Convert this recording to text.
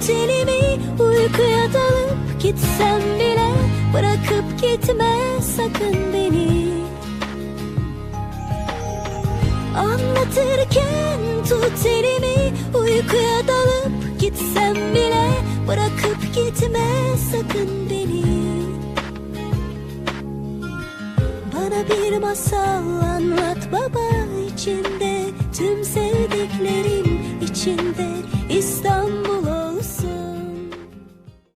tut Uykuya dalıp gitsem bile Bırakıp gitme sakın beni. Anlatırken tut elimi Uykuya dalıp gitsem bile Bırakıp gitme sakın beni. Bana bir masal anlat